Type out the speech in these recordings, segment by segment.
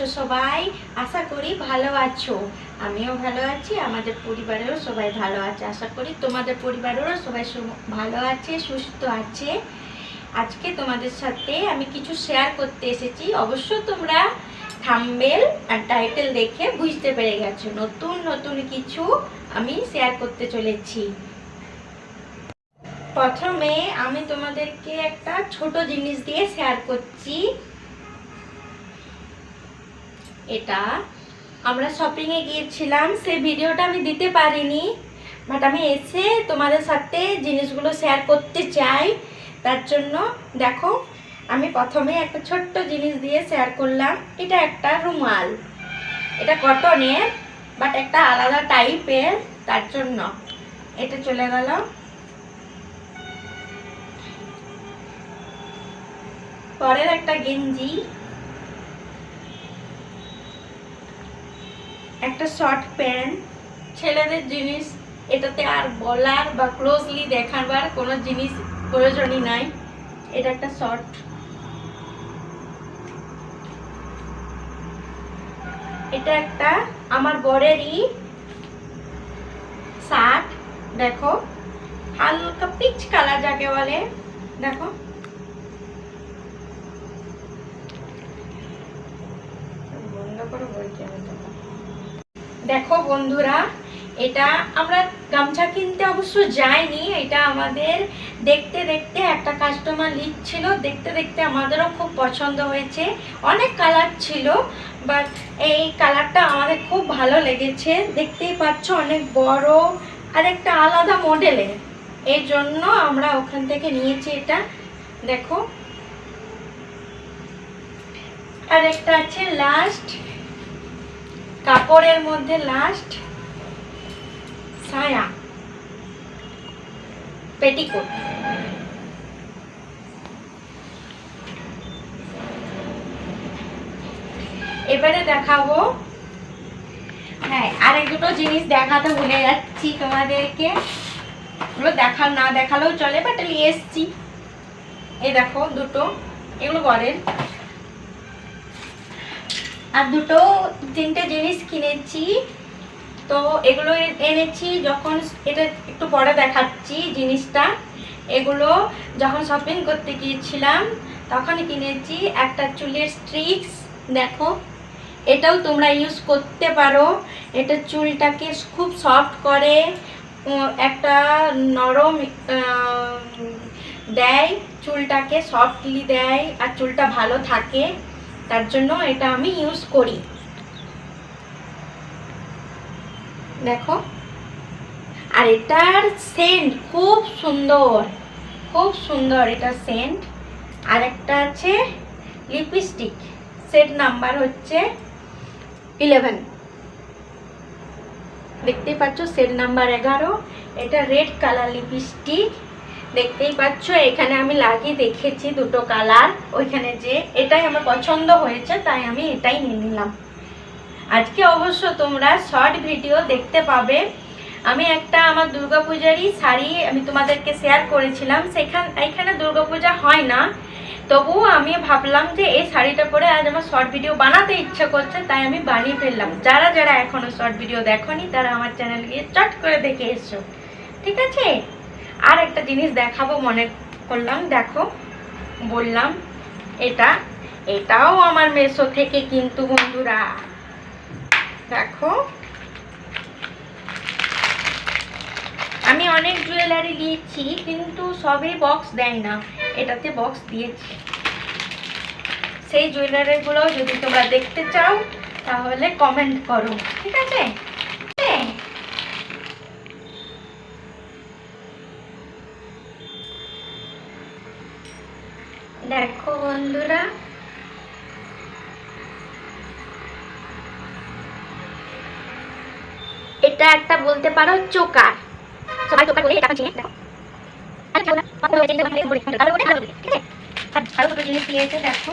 আছো সবাই? আশা করি ভালো আছো। আমিও ভালো আছি, আমাদের পরিবারেরও সবাই ভালো আছে। আশা করি তোমাদের পরিবারেরও সবাই ভালো আছে, সুস্থ আছে। আজকে তোমাদের সাথে আমি কিছু শেয়ার করতে এসেছি। অবশ্য তোমরা থাম্বেল আর টাইটেল দেখে বুঝতে পেরে গেছো। নতুন নতুন কিছু আমি শেয়ার করতে চলেছি। প্রথমে আমি তোমাদেরকে একটা ছোট জিনিস দিয়ে শেয়ার করছি। এটা। আমরা শপিংয়ে গিয়েছিলাম, সেই ভিডিওটা আমি দিতে পারিনি বাট আমি এসে তোমাদের সাথে জিনিসগুলো শেয়ার করতে চাই। তার জন্য দেখো, আমি প্রথমে একটা ছোট্ট জিনিস দিয়ে শেয়ার করলাম। এটা একটা রুমাল। এটা কটনের বাট একটা আলাদা টাইপের তার জন্য এটা চলে গেল। পরের একটা গেঞ্জি। একটা শর্ট প্যান্ট ছেলেদের জিনিস, এটাতে আর বলার বা ক্লোজলি দেখাবার কোনো জিনিস প্রয়োজনই নাই। এটা একটা শর্ট এটা একটা আমার বরেরই শার্ট দেখো। হালকা পিচ কালার যাকে বলে, দেখো। বন্ধ করে বলছি আমি তোকে। দেখো বন্ধুরা, এটা আমরা গামছা কিনতে অবশ্য যাইনি, এটা আমাদের দেখতে দেখতে একটা কাস্টমার লিখছিল দেখতে দেখতে আমাদেরও খুব পছন্দ হয়েছে, অনেক কালার ছিল বাট এই কালারটা আমাদের খুব ভালো লেগেছে, দেখতেই পাচ্ছ অনেক বড় আর একটা আলাদা মডেলের এই জন্য আমরা ওখান থেকে নিয়েছি এটা, দেখো। আর একটা আছে লাস্ট কাপড়ের মধ্যে লাস্ট সায়া পেটিকোট এবারে দেখাবো হ্যাঁ আরেক দুটো জিনিস দেখাতে ভুলে যাচ্ছি তোমাদেরকে। এগুলো দেখা, না দেখালেও চলে বাট এসছি। এই দেখো দুটো, এগুলো বরের আর দুটো, তিনটে জিনিস কিনেছি। তো এগুলো এনেছি যখন এটা একটু পরে দেখাচ্ছি জিনিসটা। এগুলো যখন শপিং করতে গিয়েছিলাম, তখন কিনেছি একটা চুলের স্ট্রিক্স দেখো। এটাও তোমরা ইউজ করতে পারো। এটা চুলটাকে খুব সফট করে একটা নরম দেয়। চুলটাকে সফটলি দেয় আর চুলটা ভালো থাকে। তার জন্য এটা আমি ইউজ করি। দেখো। আর এটার সেন্ট খুব সুন্দর খুব সুন্দর এটা সেন্ট আর একটা আছে লিপস্টিক সেট নাম্বার হচ্ছে ইলেভেন দেখতে পাচ্ছ সেট নাম্বার এগারো, এটা রেড কালার লিপস্টিক দেখতেই পাচ্ছ, এখানে আমি লাগিয়ে দেখেছি দুটো কালার। ওইখানে যে এটাই আমার পছন্দ হয়েছে, তাই আমি এটাই নিয়ে নিলাম। আজকে অবশ্য তোমরা শর্ট ভিডিও দেখতে পাবে। আমি একটা আমার দুর্গাপূজারই শাড়ি আমি তোমাদেরকে শেয়ার করেছিলাম। সেখান এখানে দুর্গাপূজা হয় না। তবুও আমি ভাবলাম যে এই শাড়িটা পরে আজ আমার শর্ট ভিডিও বানাতে ইচ্ছে করছে, তাই আমি বানিয়ে ফেললাম। যারা যারা এখনও শর্ট ভিডিও দেখোনি, তারা আমার চ্যানেল গিয়ে চট করে দেখে এসো। ঠিক আছে? আর একটা জিনিস দেখাবো, মনে করলাম, দেখো, বললাম, এটা, এটাও আমার মেসো থেকে কিন্তু, বন্ধুরা। দেখো, আমি অনেক জুয়েলারি নিয়েছি, কিন্তু সবই বক্স দেয় না। এটাতে বক্স দিয়েছি। সেই জুয়েলারিগুলো যদি তোমরা দেখতে চাও, তাহলে কমেন্ট করো, ঠিক আছে? দেখো বন্ধুরা। এটা একটা বলতে পারো চোকার। সবাই চোকার বলে এটা চিনে, দেখো। আর আরও জিনিস দিয়েছে দেখো।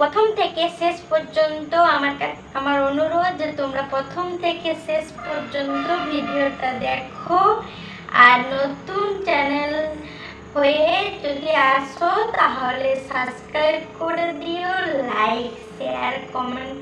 প্রথম থেকে শেষ পর্যন্ত আমার আমার অনুরোধ যে তোমরা প্রথম থেকে শেষ পর্যন্ত ভিডিওটা দেখো। আর নতুন চ্যানেল হয়ে যদি আসো, তাহলে সাবস্ক্রাইব করে দিও লাইক শেয়ার কমেন্ট